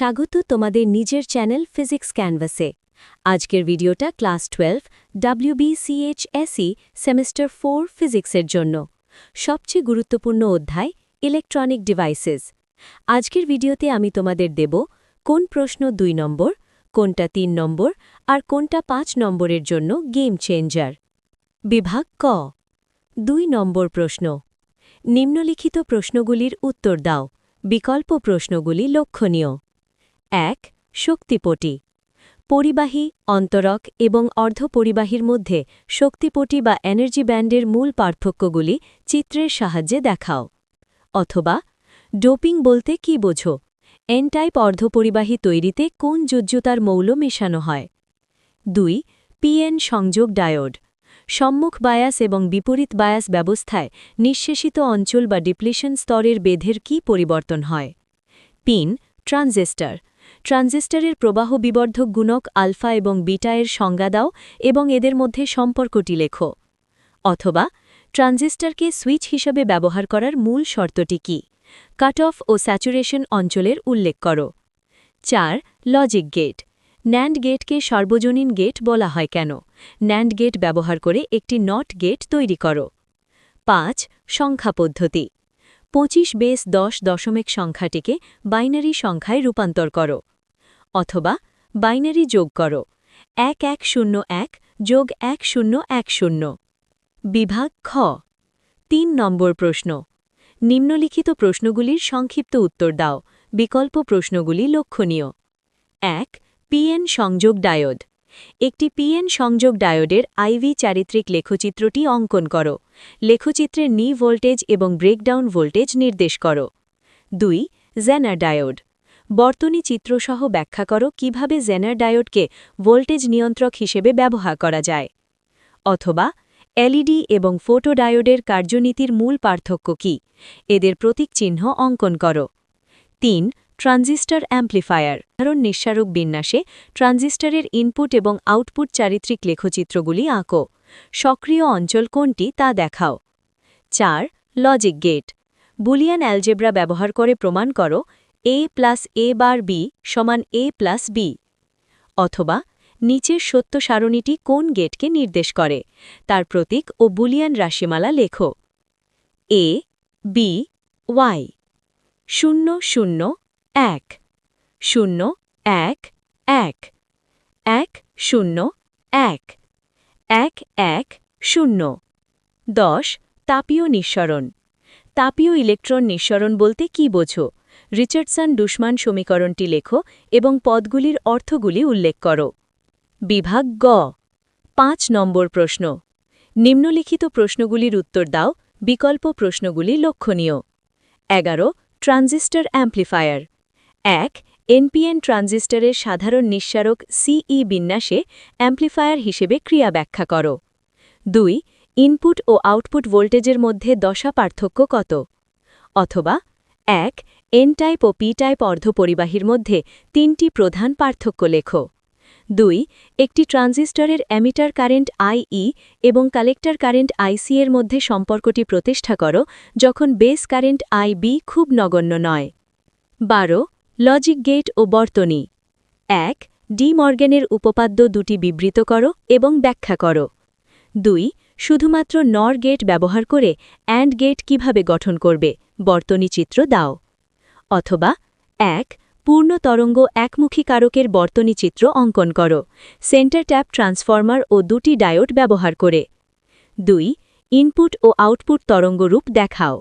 স্বাগত তোমাদের নিজের চ্যানেল ফিজিক্স ক্যানভাসে আজকের ভিডিওটা class twelve WBCHSE semester four ফিজিক্সের জন্য। সবচেয়ে গুরুত্বপূর্ণ অধ্যায়, ইলেকট্রনিক ডিভাইসেস। আজকের ভিডিওতে আমি তোমাদের দেব, কোন প্রশ্ন দুই নম্বর, কোনটা তিন নম্বর, আর কোনটা পাঁচ নম্বরের জন্য গেম চেঞ্জার। বিভাগ ক। দুই নম্বর প্রশ্ন। নিম্নলিখিত প্রশ্নগুলির উত্তর দাও। বিকল্প প্রশ্নগুলি লক্ষণীয়। এক, শক্তিপটি। পরিবাহী, অন্তরক এবং অর্ধপরিবাহীর মধ্যে শক্তিপটি বা এনার্জি ব্যান্ডের মূল পার্থক্যগুলি চিত্রের সাহায্যে দেখাও। অথবা, ডোপিং বলতে কি বোঝো? এন টাইপ অর্ধপরিবাহী তৈরিতে কোন যুজ্যতার মৌল মেশানো হয়? দুই পিএন সংযোগ ডায়োড। সম্মুখ বায়াস এবং বিপরীত বায়াস ব্যবস্থায় নিঃশেষিত অঞ্চল বা ডিপ্লিশন স্তরের বেধের কি পরিবর্তন হয়? Pin transistor. ট্রানজিস্টারের প্রবাহ বিবর্ধক গুণক আলফা এবং বিটা এর সংজ্ঞা দাও এবং এদের মধ্যে সম্পর্কটি লেখো। অথবা, ট্রানজিস্টারকে সুইচ হিসেবে ব্যবহার করার মূল শর্তটি কি? কাট অফ ও স্যাচুরেশন অঞ্চলের উল্লেখ করো। চার, লজিক গেট। ন্যান্ড গেটকে সর্বজনীন গেট বলা হয় কেন? ন্যান্ড গেট ব্যবহার করে একটি নট গেট তৈরি করো। পাঁচ, সংখ্যা পদ্ধতি। পঁচিশ বেস দশ দশমিক সংখ্যাটিকে বাইনারি সংখ্যায় রূপান্তর করো অথবা বাইনারি যোগ করো এক এক শূন্য এক যোগ এক শূন্য এক শূন্য। বিভাগ খ। তিন নম্বর প্রশ্ন। নিম্নলিখিত প্রশ্নগুলির সংক্ষিপ্ত উত্তর দাও। বিকল্প প্রশ্নগুলি লক্ষণীয়। এক, পিএন সংযোগ ডায়োড। একটি পিএন সংযোগ ডায়োডের আইভি চারিত্রিক লেখচিত্রটি অঙ্কন করো। লেখচিত্রের নি ভোল্টেজ এবং ব্রেকডাউন ভোল্টেজ নির্দেশ করো। দুই, জেনার ডায়োড। বর্তনী চিত্রসহ ব্যাখ্যা করো কীভাবে জেনার ডায়োডকে ভোল্টেজ নিয়ন্ত্রক হিসেবে ব্যবহার করা যায়। অথবা, এলইডি এবং ফোটোডায়োডের কার্যনীতির মূল পার্থক্য কি? এদের প্রতীক চিহ্ন অঙ্কন করো। তিন ট্রানজিস্টর অ্যাম্প্লিফায়ার। সাধারণ নিঃসারক বিন্যাসে ট্রানজিস্টরের ইনপুট এবং আউটপুট চারিত্রিক লেখচিত্রগুলি আঁকো। সক্রিয় অঞ্চল কোনটি তা দেখাও। চার, লজিক গেট। বুলিয়ান অ্যালজেব্রা ব্যবহার করে প্রমাণ করো, এ প্লাস এ বার বি সমান এ প্লাস বি। অথবা, নিচের সত্য সারণীটি কোন গেটকে নির্দেশ করে, তার প্রতীক ও বুলিয়ান রাশিমালা লেখো। A, B, Y. শূন্য শূন্য এক। শূন্য, এক এক। এক, শূন্য, এক। এক এক, শূন্য। দশ, তাপীয় নিঃসরণ। তাপীয় ইলেকট্রন নিঃসরণ বলতে কি বোঝো? রিচার্ডসন দুশ্মান সমীকরণটি লেখো এবং পদগুলির অর্থগুলি উল্লেখ করো। বিভাগ গ। পাঁচ নম্বর প্রশ্ন। নিম্নলিখিত প্রশ্নগুলির উত্তর দাও, বিকল্প প্রশ্নগুলি লক্ষণীয়। এগারো, ট্রানজিস্টর অ্যাম্প্লিফায়ার। এক, এনপিএন ট্রানজিস্টরের সাধারণ নিঃসারক সিই বিন্যাসে অ্যাম্প্লিফায়ার হিসেবে ক্রিয়া ব্যাখ্যা করো। দুই, ইনপুট ও আউটপুট ভোল্টেজের মধ্যে দশা পার্থক্য কত? অথবা, এক এন টাইপ ও পি টাইপ অর্ধপরিবাহীর মধ্যে তিনটি প্রধান পার্থক্য লেখো। দুই, একটি ট্রানজিস্টরের অ্যামিটার কারেন্ট আইই এবং কালেক্টর কারেন্ট আইসি এর মধ্যে সম্পর্কটি প্রতিষ্ঠা করো যখন বেস কারেন্ট আইবি খুব নগণ্য নয়। বারো লজিক গেট ও বর্তনী। এক, ডি মর্গ্যানের উপপাদ্য দুটি বিবৃত করো এবং ব্যাখ্যা করো। দুই, শুধুমাত্র নর গেট ব্যবহার করে অ্যান্ড গেট কীভাবে গঠন করবে, বর্তনী চিত্র দাও। অথবা, এক, পূর্ণ তরঙ্গ একমুখী কারকের বর্তনী চিত্র অঙ্কন করো, সেন্টার ট্যাপ ট্রান্সফর্মার ও দুটি ডায়োড ব্যবহার করে। দুই, ইনপুট ও আউটপুট তরঙ্গরূপ দেখাও।